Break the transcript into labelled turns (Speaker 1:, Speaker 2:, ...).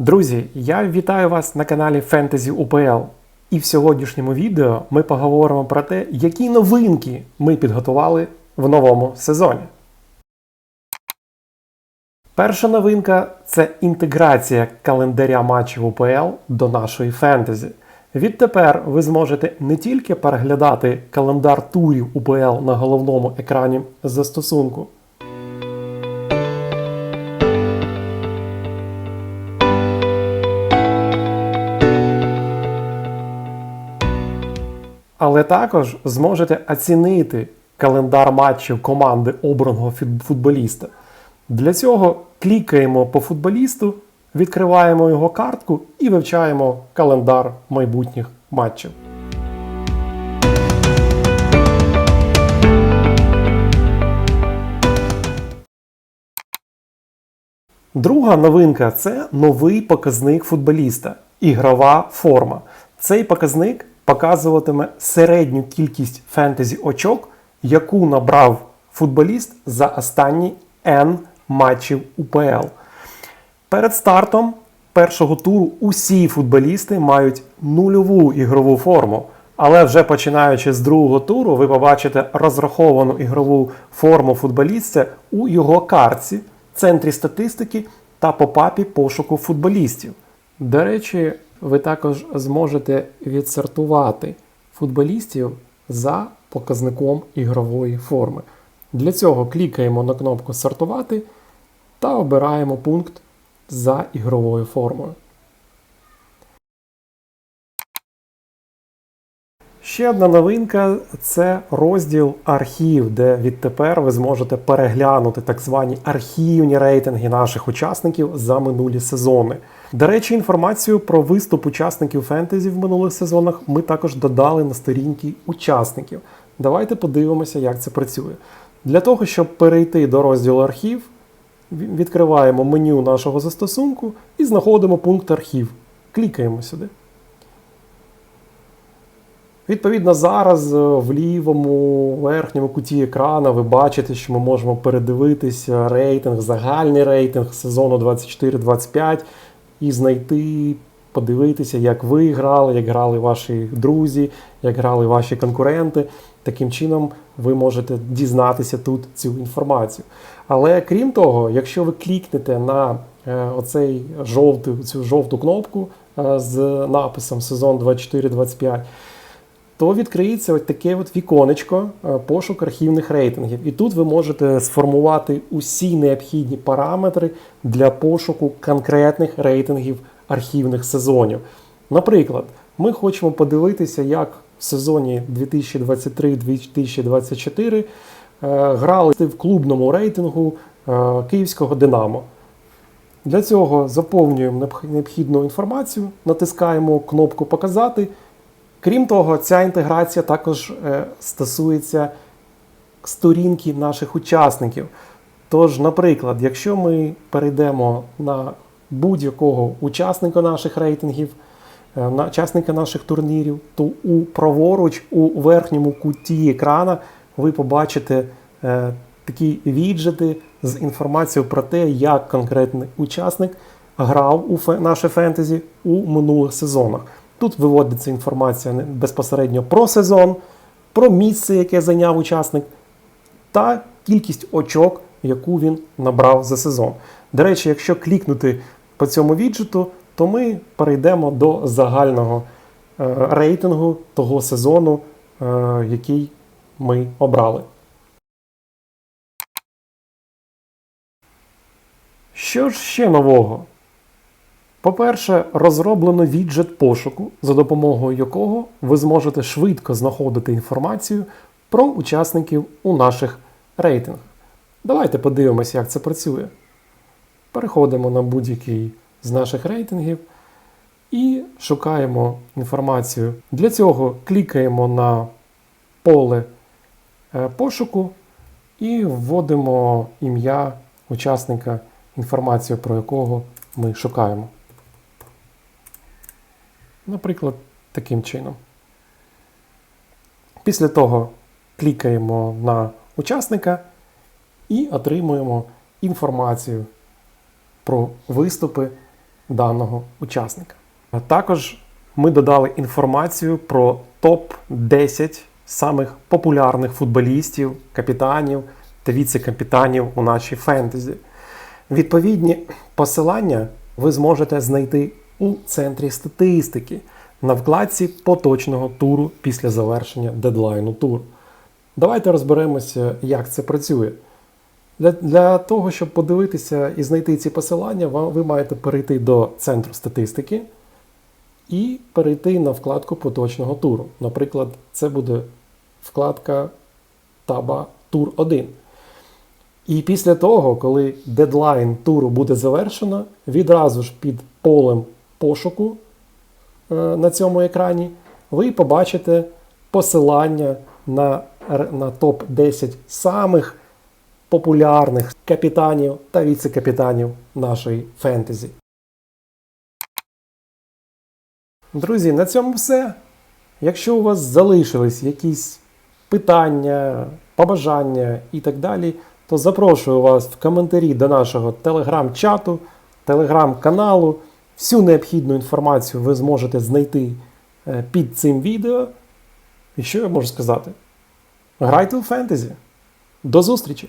Speaker 1: Друзі, я вітаю вас на каналі Fantasy UPL. І в сьогоднішньому відео ми поговоримо про те, які новинки ми підготували в новому сезоні. Перша новинка це інтеграція календаря матчів УПЛ до нашої фентезі. Відтепер ви зможете не тільки переглядати календар турів УПЛ на головному екрані застосунку, також зможете оцінити календар матчів команди обраного футболіста. Для цього клікаємо по футболісту, відкриваємо його картку і вивчаємо календар майбутніх матчів. Друга новинка це новий показник футболіста ігрова форма. Цей показник показуватиме середню кількість фентезі очок, яку набрав футболіст за останні N матчів УПЛ. Перед стартом першого туру усі футболісти мають нульову ігрову форму. Але вже починаючи з другого туру, ви побачите розраховану ігрову форму футболіста у його картці, центрі статистики та попапі пошуку футболістів. До речі, ви також зможете відсортувати футболістів за показником ігрової форми. Для цього клікаємо на кнопку Сортувати та обираємо пункт за ігровою формою. Ще одна новинка це розділ архів, де відтепер ви зможете переглянути так звані архівні рейтинги наших учасників за минулі сезони. До речі, інформацію про виступ учасників фентезі в минулих сезонах ми також додали на сторінки учасників. Давайте подивимося, як це працює. Для того, щоб перейти до розділу архів, відкриваємо меню нашого застосунку і знаходимо пункт архів. Клікаємо сюди. Відповідно, зараз е, в лівому верхньому куті екрана ви бачите, що ми можемо передивитися рейтинг, загальний рейтинг сезону 24-25 і знайти, подивитися, як ви грали, як грали ваші друзі, як грали ваші конкуренти. Таким чином, ви можете дізнатися тут цю інформацію. Але крім того, якщо ви клікнете на е, оцей жовтий, цю жовту кнопку е, з написом сезон 24-25, то відкриється ось таке от віконечко е, пошук архівних рейтингів. І тут ви можете сформувати усі необхідні параметри для пошуку конкретних рейтингів архівних сезонів. Наприклад, ми хочемо подивитися, як в сезоні 2023-2024 е, грали в клубному рейтингу е, Київського Динамо. Для цього заповнюємо необхідну інформацію, натискаємо кнопку Показати. Крім того, ця інтеграція також е, стосується сторінки наших учасників. Тож, наприклад, якщо ми перейдемо на будь-якого учасника наших рейтингів, е, на учасника наших турнірів, то у праворуч у верхньому куті екрана ви побачите е, такі віджити з інформацією про те, як конкретний учасник грав у фе- наше фентезі у минулих сезонах. Тут виводиться інформація безпосередньо про сезон, про місце, яке зайняв учасник, та кількість очок, яку він набрав за сезон. До речі, якщо клікнути по цьому віджиту, то ми перейдемо до загального е, рейтингу того сезону, е, який ми обрали. Що ж ще нового? По-перше, розроблено віджит пошуку, за допомогою якого ви зможете швидко знаходити інформацію про учасників у наших рейтингах. Давайте подивимося, як це працює. Переходимо на будь-який з наших рейтингів і шукаємо інформацію. Для цього клікаємо на поле е, пошуку і вводимо ім'я учасника, інформацію про якого ми шукаємо. Наприклад, таким чином. Після того клікаємо на учасника і отримуємо інформацію про виступи даного учасника. А також ми додали інформацію про топ-10 самих популярних футболістів, капітанів та віце-капітанів у нашій фентезі. Відповідні посилання ви зможете знайти у центрі статистики на вкладці поточного туру після завершення дедлайну туру. Давайте розберемося, як це працює. Для, для того, щоб подивитися і знайти ці посилання, вам, ви маєте перейти до центру статистики і перейти на вкладку поточного туру. Наприклад, це буде вкладка таба Тур 1. І після того, коли дедлайн туру буде завершено, відразу ж під полем пошуку е, на цьому екрані ви побачите посилання на, на топ-10 самих популярних капітанів та віце-капітанів нашої фентезі. Друзі, на цьому все. Якщо у вас залишились якісь питання, побажання і так далі, то запрошую вас в коментарі до нашого телеграм-чату, телеграм-каналу. Всю необхідну інформацію ви зможете знайти е, під цим відео. І що я можу сказати? Грайте у фентезі. До зустрічі!